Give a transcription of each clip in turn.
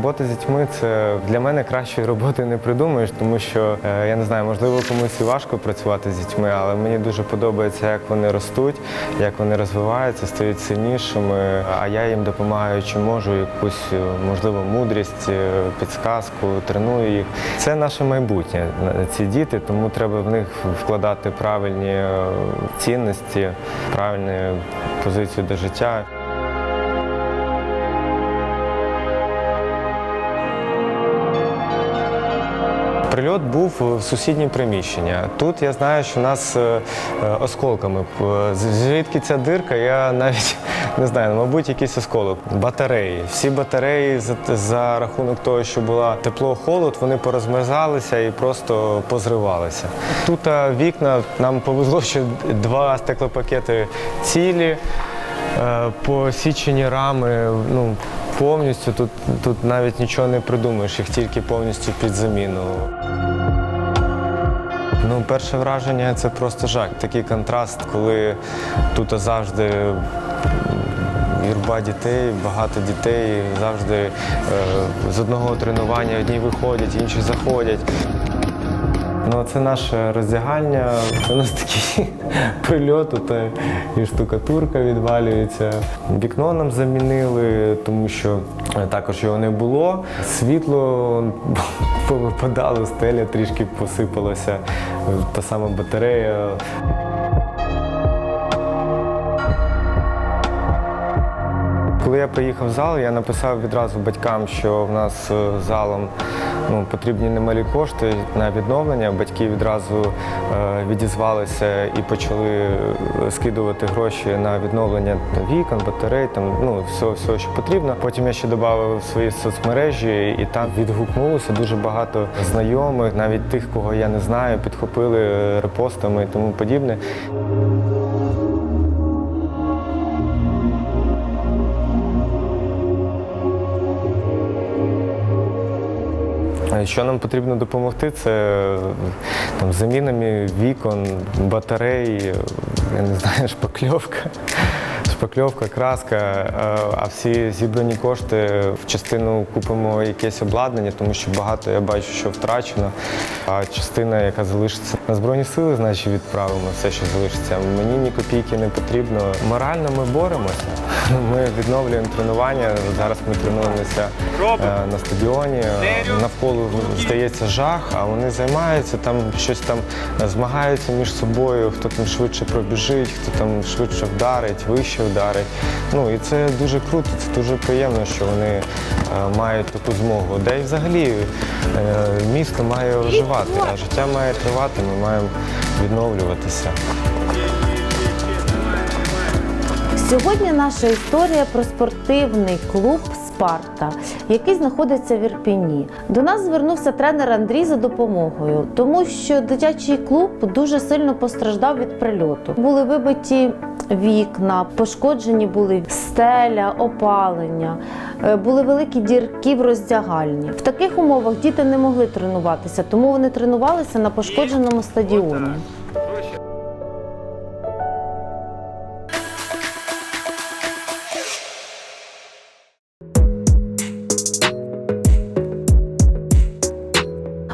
Робота з дітьми це для мене кращої роботи не придумаєш, тому що е, я не знаю, можливо, комусь і важко працювати з дітьми, але мені дуже подобається, як вони ростуть, як вони розвиваються, стають сильнішими. А я їм допомагаю, чи можу якусь е, можливо мудрість, е, підсказку, треную їх. Це наше майбутнє. Ці діти, тому треба в них вкладати правильні цінності, правильну позицію до життя. Прильот був в сусіднє приміщення. Тут я знаю, що нас е, е, осколками. Звідки ця дирка, я навіть не знаю, мабуть, якийсь осколок. Батареї. Всі батареї за, за рахунок того, що була тепло-холод, вони порозмерзалися і просто позривалися. Тут е, вікна нам повезло, що два стеклопакети цілі. Посічені рами, ну повністю тут, тут навіть нічого не придумаєш, їх тільки повністю під заміну. Ну, перше враження це просто жах. Такий контраст, коли тут завжди юрба дітей, багато дітей, завжди е, з одного тренування одні виходять, інші заходять. Ну, це наше роздягання. це У нас такий прильот, е, і штукатурка відвалюється. Вікно нам замінили, тому що е, також його не було. Світло повипадало, стеля трішки посипалася, е, та сама батарея. Коли я приїхав в зал, я написав відразу батькам, що в нас е, залом ну, потрібні немалі кошти на відновлення. Батьки відразу е, відізвалися і почали е, скидувати гроші на відновлення вікон, батарей, там, ну, всього, всього, що потрібно. Потім я ще додав свої соцмережі, і там відгукнулося дуже багато знайомих, навіть тих, кого я не знаю, підхопили репостами і тому подібне. Що нам потрібно допомогти, це там, замінами вікон, батарей, я не знаю, шпакльовка. Шпакльовка, краска, е, а всі зібрані кошти в частину купимо якесь обладнання, тому що багато я бачу, що втрачено. А частина, яка залишиться на Збройні сили, значить відправимо все, що залишиться. Мені ні копійки не потрібно. Морально ми боремося. Ми відновлюємо тренування. Зараз ми тренуємося е, на стадіоні. Навколо здається жах, а вони займаються там щось там змагаються між собою, хто там швидше пробіжить, хто там швидше вдарить, вище вдарить. Ну і це дуже круто, це дуже приємно, що вони е, мають таку змогу. Де і взагалі е, місто має оживати, а життя має тривати, ми маємо відновлюватися. Сьогодні наша історія про спортивний клуб Спарта, який знаходиться в Ірпіні. До нас звернувся тренер Андрій за допомогою, тому що дитячий клуб дуже сильно постраждав від прильоту. Були вибиті вікна, пошкоджені були стеля, опалення, е, були великі дірки в роздягальні. В таких умовах діти не могли тренуватися, тому вони тренувалися на пошкодженому стадіоні.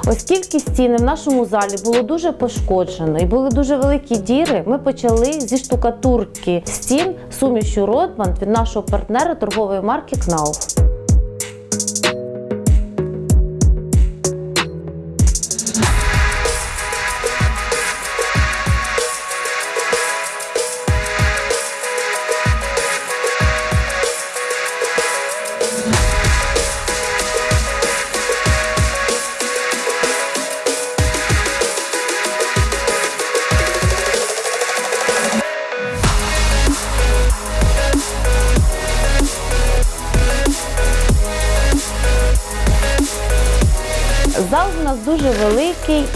Оскільки стіни в нашому залі було дуже пошкоджено і були дуже великі діри, ми почали зі штукатурки стін сумішю Ротман від нашого партнера торгової марки Кнауф.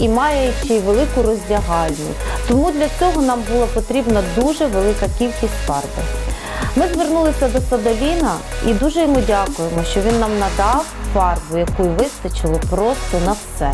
І маючи велику роздягальню. Тому для цього нам була потрібна дуже велика кількість фарби. Ми звернулися до Садоліна і дуже йому дякуємо, що він нам надав фарбу, якої вистачило просто на все.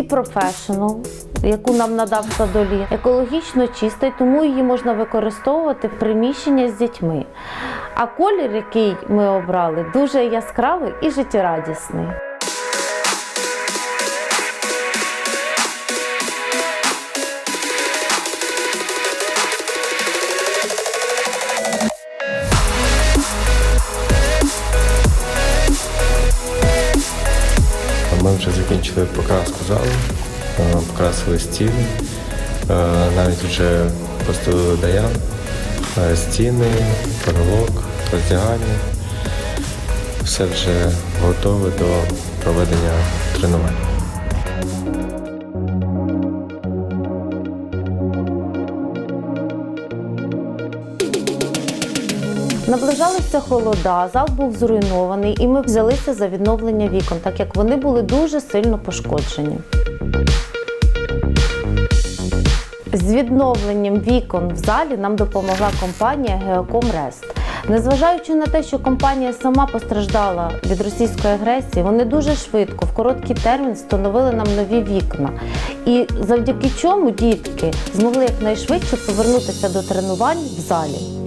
FT Professional, яку нам надав Садолі, екологічно чиста, тому її можна використовувати в приміщення з дітьми. А колір, який ми обрали, дуже яскравий і життєрадісний. Закінчили покраску залу, е, покрасили стіни, е, навіть вже поставили даян, е, стіни, потолок, роздягання. Все вже готове до проведення тренувань. Наближалися холода, зал був зруйнований, і ми взялися за відновлення вікон, так як вони були дуже сильно пошкоджені. З відновленням вікон в залі нам допомогла компанія Rest. Незважаючи на те, що компанія сама постраждала від російської агресії, вони дуже швидко, в короткий термін, встановили нам нові вікна. І завдяки чому дітки змогли якнайшвидше повернутися до тренувань в залі.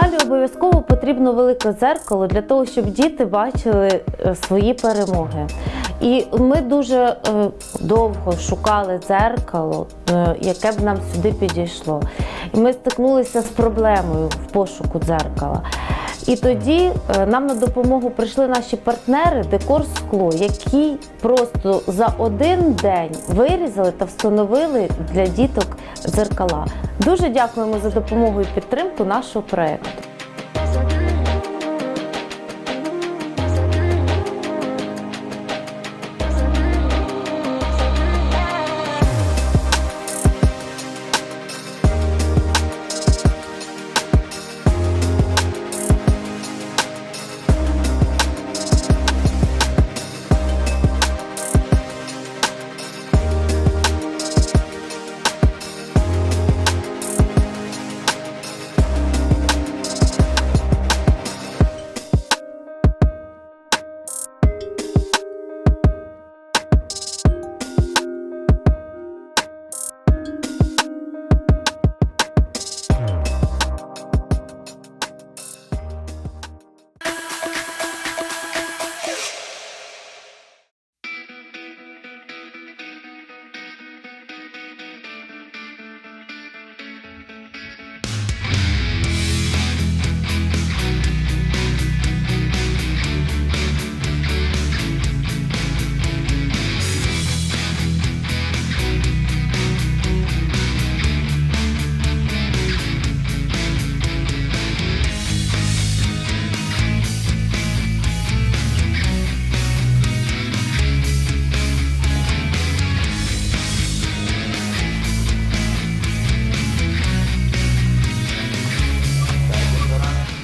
Залі обов'язково потрібно велике дзеркало для того, щоб діти бачили е, свої перемоги. І ми дуже е, довго шукали дзеркало, е, яке б нам сюди підійшло. І ми стикнулися з проблемою в пошуку дзеркала. І тоді нам на допомогу прийшли наші партнери Декор Скло, які просто за один день вирізали та встановили для діток дзеркала. Дуже дякуємо за допомогу і підтримку нашого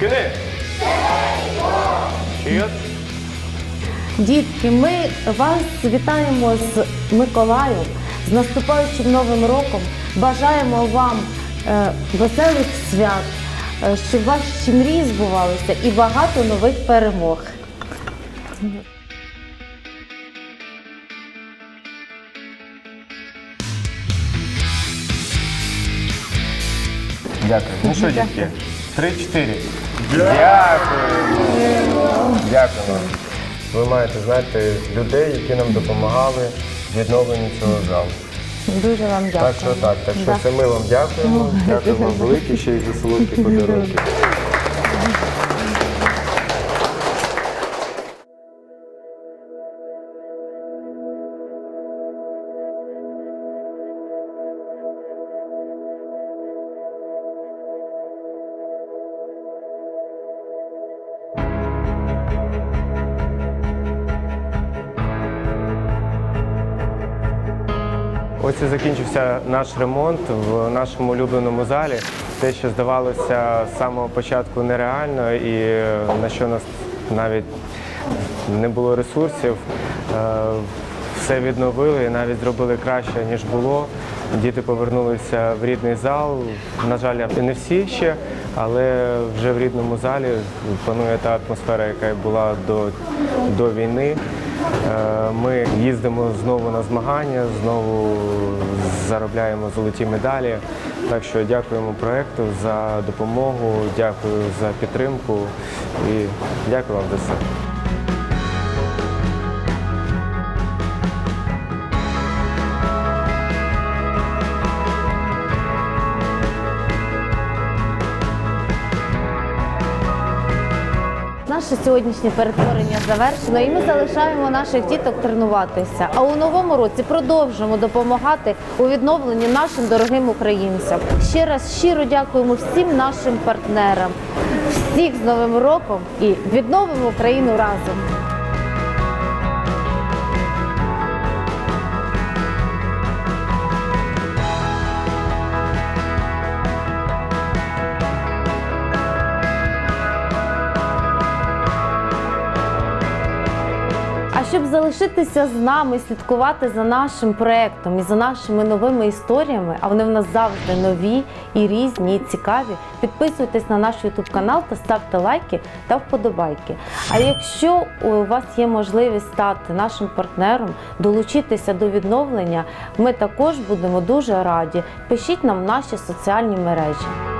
Куди? Вперед! Дітки, ми вас вітаємо з Миколаєм, з наступаючим новим роком. Бажаємо вам е, веселих свят, е, щоб ваші мрії збувалися і багато нових перемог. Дякую. Ну що, дітки? Три-чотири. Дякую. Дякую. Ви маєте знати людей, які нам допомагали в відновленні цього залу. Дуже вам дякую. Так що так, так що Да. це ми вам дякуємо. Дякуємо вам велике ще й за солодкі подарунки. Ось і закінчився наш ремонт в нашому улюбленому залі. Те, що здавалося з самого початку нереально і е, на що нас навіть не було ресурсів, е, все відновили і навіть зробили краще, ніж було. Діти повернулися в рідний зал. На жаль, не всі ще, але вже в рідному залі панує та атмосфера, яка була до, до війни. Е, Ми їздимо знову на змагання, знову заробляємо золоті медалі. Так що дякуємо проекту за допомогу, дякую за підтримку і дякую вам за все. Наше сьогоднішнє перетворення завершено, і ми залишаємо наших діток тренуватися. А у новому році продовжимо допомагати у відновленні нашим дорогим українцям. Ще раз щиро дякуємо всім нашим партнерам, всіх з Новим роком і відновимо Україну разом. Щоб залишитися з нами, слідкувати за нашим проектом і за нашими новими історіями, а вони в нас завжди нові і різні, і цікаві. Підписуйтесь на наш YouTube канал та ставте лайки та вподобайки. А якщо у вас є можливість стати нашим партнером, долучитися до відновлення, ми також будемо дуже раді. Пишіть нам наші соціальні мережі.